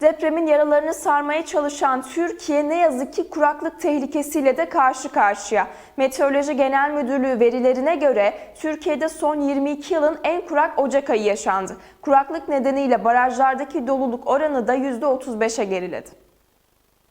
Depremin yaralarını sarmaya çalışan Türkiye ne yazık ki kuraklık tehlikesiyle de karşı karşıya. Meteoroloji Genel Müdürlüğü verilerine göre Türkiye'de son 22 yılın en kurak Ocak ayı yaşandı. Kuraklık nedeniyle barajlardaki doluluk oranı da %35'e geriledi.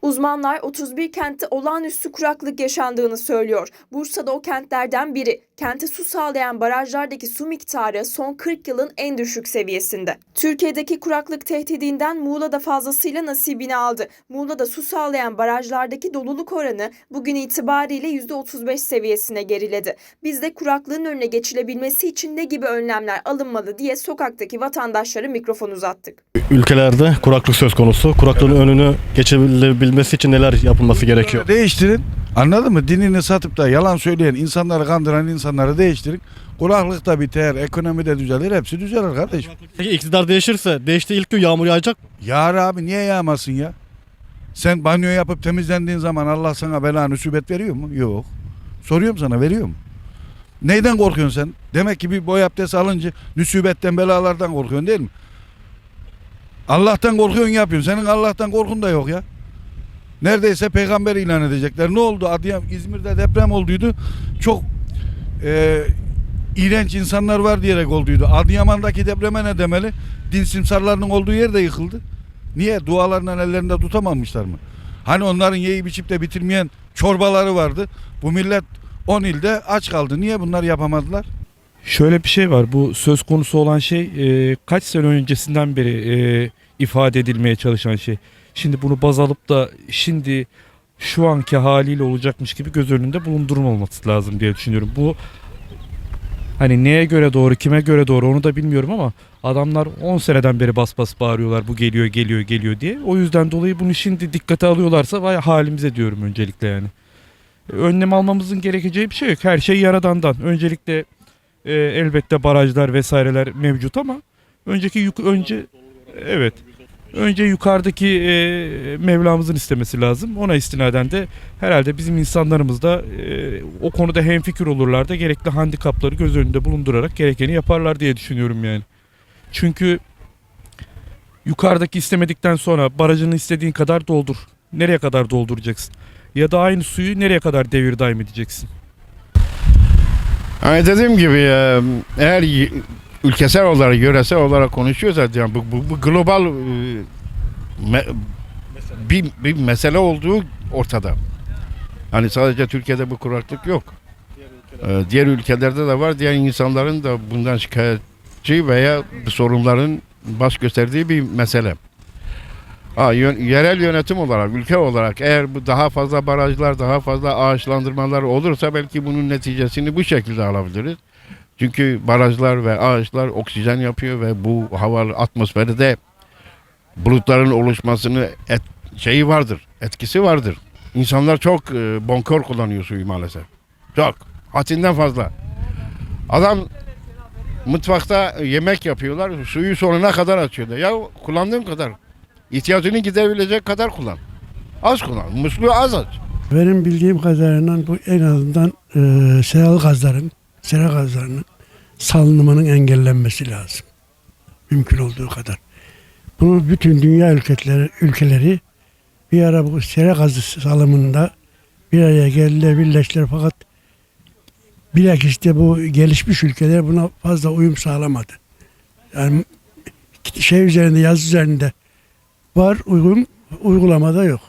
Uzmanlar 31 kentte olağanüstü kuraklık yaşandığını söylüyor. Bursa'da o kentlerden biri. Kente su sağlayan barajlardaki su miktarı son 40 yılın en düşük seviyesinde. Türkiye'deki kuraklık tehdidinden Muğla da fazlasıyla nasibini aldı. Muğla'da su sağlayan barajlardaki doluluk oranı bugün itibariyle %35 seviyesine geriledi. Biz de kuraklığın önüne geçilebilmesi için ne gibi önlemler alınmalı diye sokaktaki vatandaşlara mikrofon uzattık. ülkelerde kuraklık söz konusu. Kuraklığın önünü geçebilmesi için neler yapılması gerekiyor? Değiştirin. Anladın mı? Dinini satıp da yalan söyleyen insanları kandıran insanları değiştirin. Kuraklık da biter, ekonomi de düzelir, hepsi düzelir kardeşim. Peki iktidar değişirse değiştiği ilk gün yağmur yağacak. Yağar abi niye yağmasın ya? Sen banyo yapıp temizlendiğin zaman Allah sana bela nüsibet veriyor mu? Yok. Soruyorum sana veriyor mu? Neyden korkuyorsun sen? Demek ki bir boy abdesti alınca nüsibetten belalardan korkuyorsun değil mi? Allah'tan korkuyorsun yapıyorsun. Senin Allah'tan korkun da yok ya. Neredeyse peygamber ilan edecekler. Ne oldu? Adıyaman, İzmir'de deprem olduydu. Çok e, iğrenç insanlar var diyerek olduydu. Adıyaman'daki depreme ne demeli? Din simsarlarının olduğu yer de yıkıldı. Niye? Dualarından ellerinde tutamamışlar mı? Hani onların yiyip içip de bitirmeyen çorbaları vardı. Bu millet 10 ilde aç kaldı. Niye bunlar yapamadılar? Şöyle bir şey var. Bu söz konusu olan şey e, kaç sene öncesinden beri e, ifade edilmeye çalışan şey. Şimdi bunu baz alıp da şimdi şu anki haliyle olacakmış gibi göz önünde bulundurulmaması lazım diye düşünüyorum. Bu hani neye göre doğru, kime göre doğru onu da bilmiyorum ama adamlar 10 seneden beri bas bas bağırıyorlar bu geliyor, geliyor, geliyor diye. O yüzden dolayı bunu şimdi dikkate alıyorlarsa vay halimize diyorum öncelikle yani. Önlem almamızın gerekeceği bir şey yok. Her şey yaradandan. Öncelikle e, elbette barajlar vesaireler mevcut ama önceki yuk önce evet önce yukarıdaki e, Mevlamızın istemesi lazım. Ona istinaden de herhalde bizim insanlarımız da e, o konuda hemfikir olurlar da gerekli handikapları göz önünde bulundurarak gerekeni yaparlar diye düşünüyorum yani. Çünkü yukarıdaki istemedikten sonra barajını istediğin kadar doldur. Nereye kadar dolduracaksın? Ya da aynı suyu nereye kadar devir daim edeceksin? Yani dediğim gibi eğer ülkesel olarak, yöresel olarak konuşuyorsak yani bu, bu, bu global e, me- bir, bir mesele olduğu ortada. Hani sadece Türkiye'de bu kuraklık yok. E, Diğer ülkelerde de var. Diğer insanların da bundan şikayetçi veya sorunların baş gösterdiği bir mesele. Ha, yön- yerel yönetim olarak, ülke olarak eğer bu daha fazla barajlar, daha fazla ağaçlandırmalar olursa belki bunun neticesini bu şekilde alabiliriz. Çünkü barajlar ve ağaçlar oksijen yapıyor ve bu hava atmosferde bulutların oluşmasını et, şeyi vardır, etkisi vardır. İnsanlar çok e, bonkör kullanıyor suyu maalesef. Çok. Hatinden fazla. Adam mutfakta yemek yapıyorlar, suyu sonuna kadar açıyor da. Ya kullandığın kadar. İhtiyacını gidebilecek kadar kullan. Az kullan. Musluğu az aç. Benim bildiğim kadarıyla bu en azından e, seral gazların, sera gazlarının salınımının engellenmesi lazım. Mümkün olduğu kadar. Bunu bütün dünya ülkeleri, ülkeleri bir ara bu sera gazı salımında bir araya geldiler, birleştiler fakat bilakis de bu gelişmiş ülkeler buna fazla uyum sağlamadı. Yani şey üzerinde, yazı üzerinde var uygun, uygulamada yok.